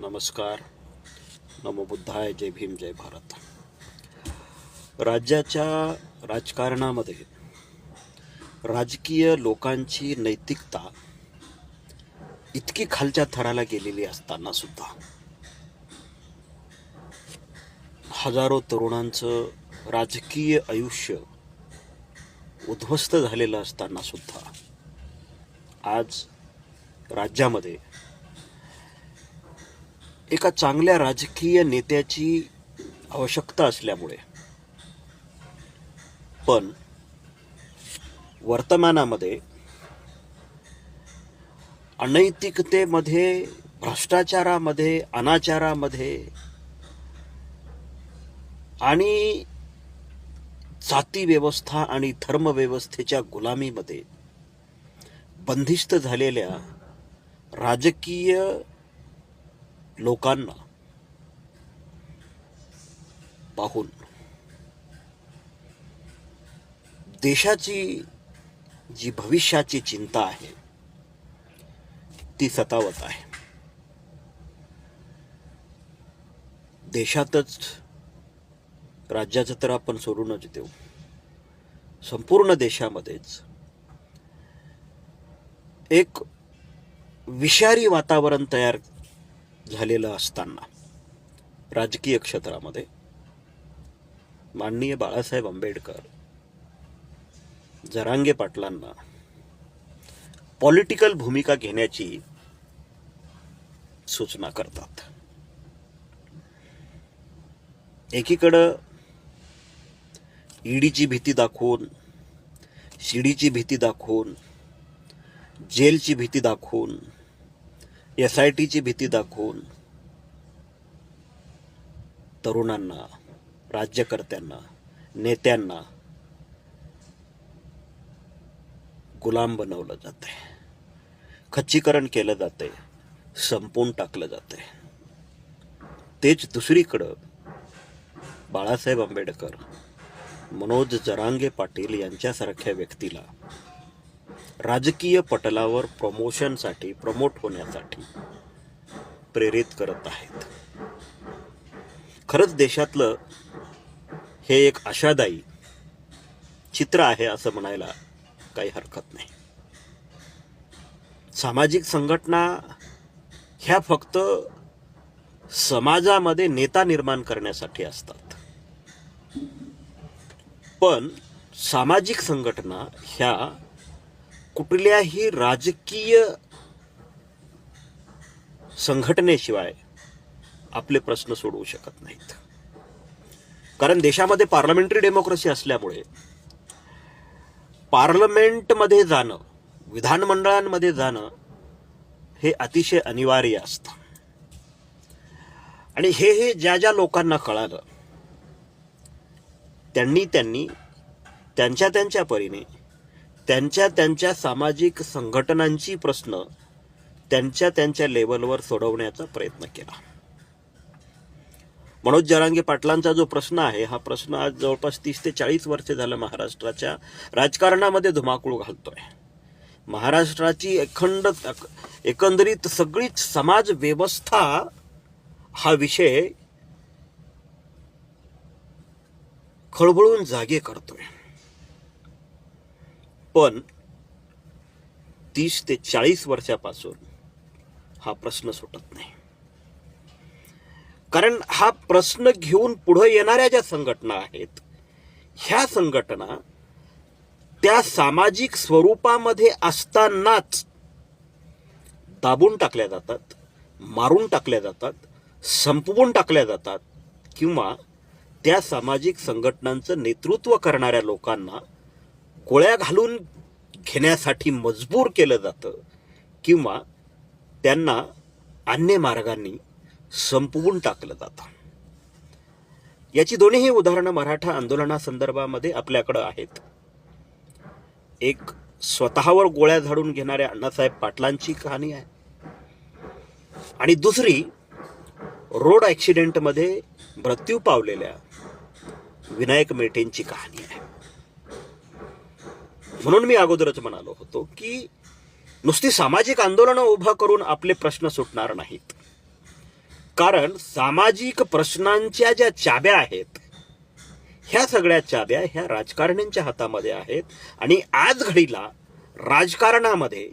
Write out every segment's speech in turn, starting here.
नमस्कार. नमो बुद्धाय जय भीम जय भारत. राज्याच्या राजकारणामध्ये राजकीय लोकांची नैतिकता इतकी खालच्या थराला गेलेली असताना सुद्धा हजारो तरुणांचं राजकीय आयुष्य उद्ध्वस्त झालेलं असताना सुद्धा आज राज्यामध्ये एका चांगल्या राजकीय नेत्याची आवश्यकता असल्यामुळे. पण वर्तमानामध्ये अनैतिकतेमध्ये भ्रष्टाचारामध्ये अनाचारामध्ये आणि जाती व्यवस्था आणि धर्मव्यवस्थेच्या गुलामीमध्ये बंदिस्त झालेल्या राजकीय लोकांना पाहून देशाची जी भविष्याची चिंता आहे ती सतावत आहे. देशातच राज्याचं तर आपण सोडूनच देऊ. संपूर्ण देशामध्येच एक विषारी वातावरण तयार झालेलं असताना. राजकीय क्षेत्रामध्ये माननीय बाळासाहेब आंबेडकर जरांगे पाटलांना पॉलिटिकल भूमिका घेण्याची सूचना करतात. एकीकडं ईडीची भीती दाखवून शिडीची भीती दाखवून जेलची भीती दाखवून एस आय टीची भीती दाखवून तरुणांना राज्यकर्त्यांना नेत्यांना गुलाम बनवलं जाते खच्चीकरण केलं जाते संपवून टाकलं जाते तेच दुसरीकडं बाळासाहेब आंबेडकर मनोज जरांगे पाटील यांच्यासारख्या व्यक्तीला राजकीय पटलावर प्रमोशनसाठी प्रमोट होण्यासाठी प्रेरित करत आहेत. खरंच देशातलं हे एक आशादायी चित्र आहे असं म्हणायला काही हरकत नाही. सामाजिक संघटना ह्या फक्त समाजामध्ये नेता निर्माण करण्यासाठी असतात. पण सामाजिक संघटना ह्या कुठल्याही राजकीय संघटनेशिवाय आपले प्रश्न सोडवू शकत नाहीत. कारण देशामध्ये पार्लमेंटरी डेमोक्रेसी असल्यामुळे पार्लमेंटमध्ये जाणं विधानमंडळांमध्ये जाणं हे अतिशय अनिवार्य असतं. आणि हे हे ज्या ज्या लोकांना कळालं त्यांनी त्यांनी त्यांच्या त्यांच्या परीने त्यांच्या त्यांच्या सामाजिक संघटनांची प्रश्न त्यांच्या त्यांच्या लेवलवर सोडवण्याचा प्रयत्न केला. मनोज जरांगे पाटलांचा जो प्रश्न आहे हा प्रश्न आज जवळपास तीस ते चाळीस वर्षे झालं महाराष्ट्राच्या राजकारणामध्ये धुमाकूळ घालतोय. महाराष्ट्राची अखंड एकंदरीत सगळीच समाज व्यवस्था हा विषय खळबळून जागे करतोय. पण तीस ते चाळीस वर्षापासून हा प्रश्न सुटत नाही. कारण हा प्रश्न घेऊन पुढे येणाऱ्या ज्या संघटना आहेत ह्या संघटना त्या सामाजिक स्वरूपामध्ये असतानाच दाबून टाकल्या जातात मारून टाकल्या जातात संपवून टाकल्या जातात किंवा त्या सामाजिक संघटनांचं नेतृत्व करणाऱ्या लोकांना गोळ्या घालून घेण्यासाठी मजबूर केलं जातं किंवा त्यांना अन्य मार्गांनी संपवून टाकलं जातं. याची दोन्हीही उदाहरणं मराठा आंदोलनासंदर्भामध्ये आपल्याकडं आहेत. एक स्वतःवर गोळ्या झाडून घेणाऱ्या अण्णासाहेब पाटलांची कहाणी आहे. आणि दुसरी रोड ॲक्सिडेंटमध्ये मृत्यू पावलेल्या विनायक मेटेंची कहाणी म्हणून मी अगोदरच म्हणालो होतो की नुसती सामाजिक आंदोलनं उभं करून आपले प्रश्न सुटणार नाहीत. कारण सामाजिक प्रश्नांच्या ज्या चाब्या आहेत ह्या सगळ्या चाब्या ह्या राजकारण्यांच्या हातामध्ये आहेत आणि आज घडीला राजकारणामध्ये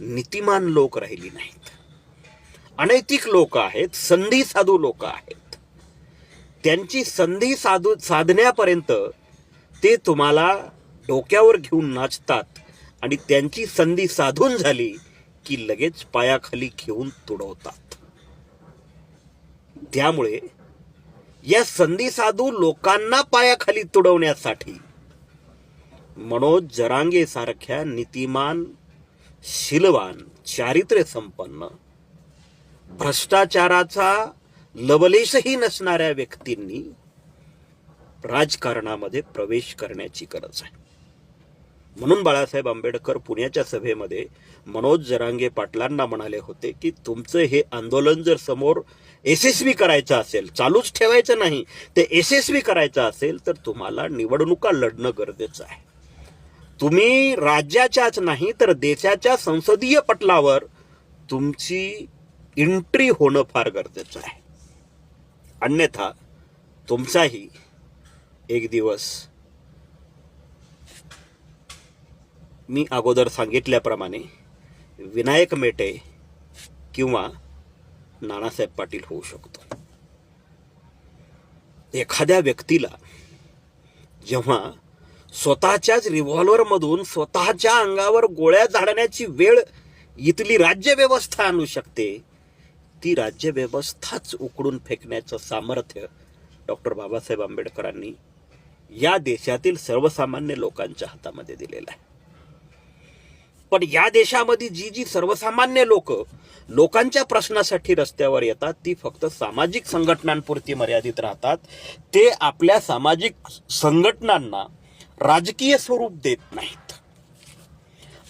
नीतिमान लोक राहिली नाहीत. अनैतिक लोक आहेत संधी साधू लोक आहेत. त्यांची संधी साधू साधण्यापर्यंत ते तुम्हाला डोक्यावर घेऊन नाचतात आणि त्यांची संधी साधून झाली की लगेच पायाखाली घेऊन तुडवतात. त्यामुळे या संधी साधू लोकांना पायाखाली तुडवण्यासाठी मनोज जरांगे सारख्या नीतिमान शिलवान चारित्र्य संपन्न भ्रष्टाचाराचा लवलेशही नसणाऱ्या व्यक्तींनी राजकारणामध्ये प्रवेश करण्याची गरज आहे. म्हणून बाळासाहेब आंबेडकर पुण्याच्या सभेमध्ये मनोज जरांगे पाटलांना म्हणाले होते की तुमचं हे आंदोलन जर समोर यशस्वी करायचं असेल चालूच ठेवायचं नाही ते यशस्वी करायचं असेल तर तुम्हाला निवडणुका लढणं गरजेचं आहे. तुम्ही राज्याच्याच नाही तर देशाच्या संसदीय पटलावर तुमची एंट्री होणं फार गरजेचं आहे. अन्यथा तुमचाही एक दिवस मी अगोदर सांगितल्याप्रमाणे विनायक मेटे किंवा नानासाहेब पाटील होऊ शकतो. एखाद्या व्यक्तीला जेव्हा स्वतःच्याच रिव्हॉल्वरमधून स्वतःच्या अंगावर गोळ्या झाडण्याची वेळ इथली राज्यव्यवस्था आणू शकते ती राज्यव्यवस्थाच उकडून फेकण्याचं सामर्थ्य डॉक्टर बाबासाहेब आंबेडकरांनी या देशातील सर्वसामान्य लोकांच्या हातामध्ये दिलेलं आहे. पण या देशामध्ये जी जी सर्वसामान्य लोक लोकांच्या प्रश्नासाठी रस्त्यावर येतात ती फक्त सामाजिक संघटनांपुरती मर्यादित राहतात. ते आपल्या सामाजिक संघटनांना राजकीय स्वरूप देत नाहीत.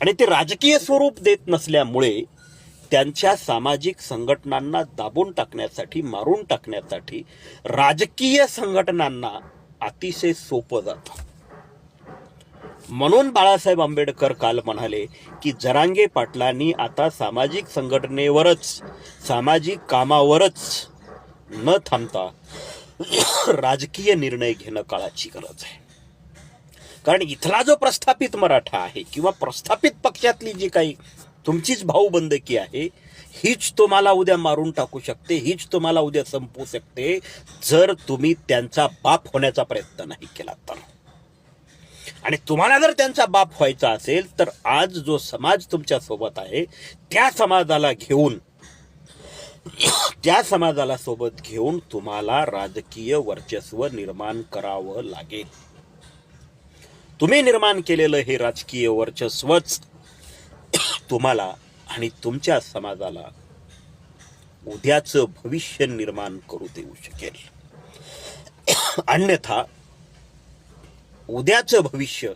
आणि ते राजकीय स्वरूप देत नसल्यामुळे त्यांच्या सामाजिक संघटनांना दाबून टाकण्यासाठी मारून टाकण्यासाठी राजकीय संघटनांना अतिशय सोपं जातं. म्हणून बाळासाहेब आंबेडकर काल म्हणाले की जरांगे पाटलांनी आता सामाजिक संघटनेवरच सामाजिक कामावरच न थांबता राजकीय निर्णय घेणं काळाची गरज आहे. कारण इथला जो प्रस्थापित मराठा आहे किंवा प्रस्थापित पक्षातली जी काही तुमचीच भाऊबंदकी आहे हीच तुम्हाला उद्या मारून टाकू शकते हीच तुम्हाला उद्या संपवू शकते जर तुम्ही त्यांचा बाप होण्याचा प्रयत्न नाही केला तर. आणि तुम्हाला जर त्यांचा बाप व्हायचा असेल तर आज जो समाज तुमच्यासोबत आहे त्या समाजाला घेऊन त्या समाजाला सोबत घेऊन तुम्हाला राजकीय वर्चस्व निर्माण करावं लागेल. तुम्ही निर्माण केलेलं हे राजकीय वर्चस्वच तुम्हाला आणि तुमच्या समाजाला उद्याचं भविष्य निर्माण करू देऊ शकेल. अन्यथा उद्याचं भविष्य.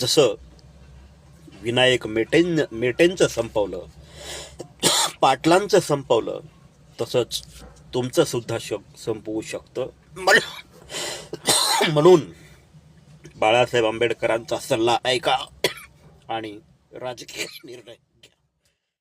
जसं विनायक मेटेन मेटेंचं संपवलं पाटलांचं संपवलं तसंच तुमचं सुद्धा शक संपवू शकतं. म्हणून बाळासाहेब आंबेडकरांचा सल्ला ऐका आणि राजकीय निर्णय.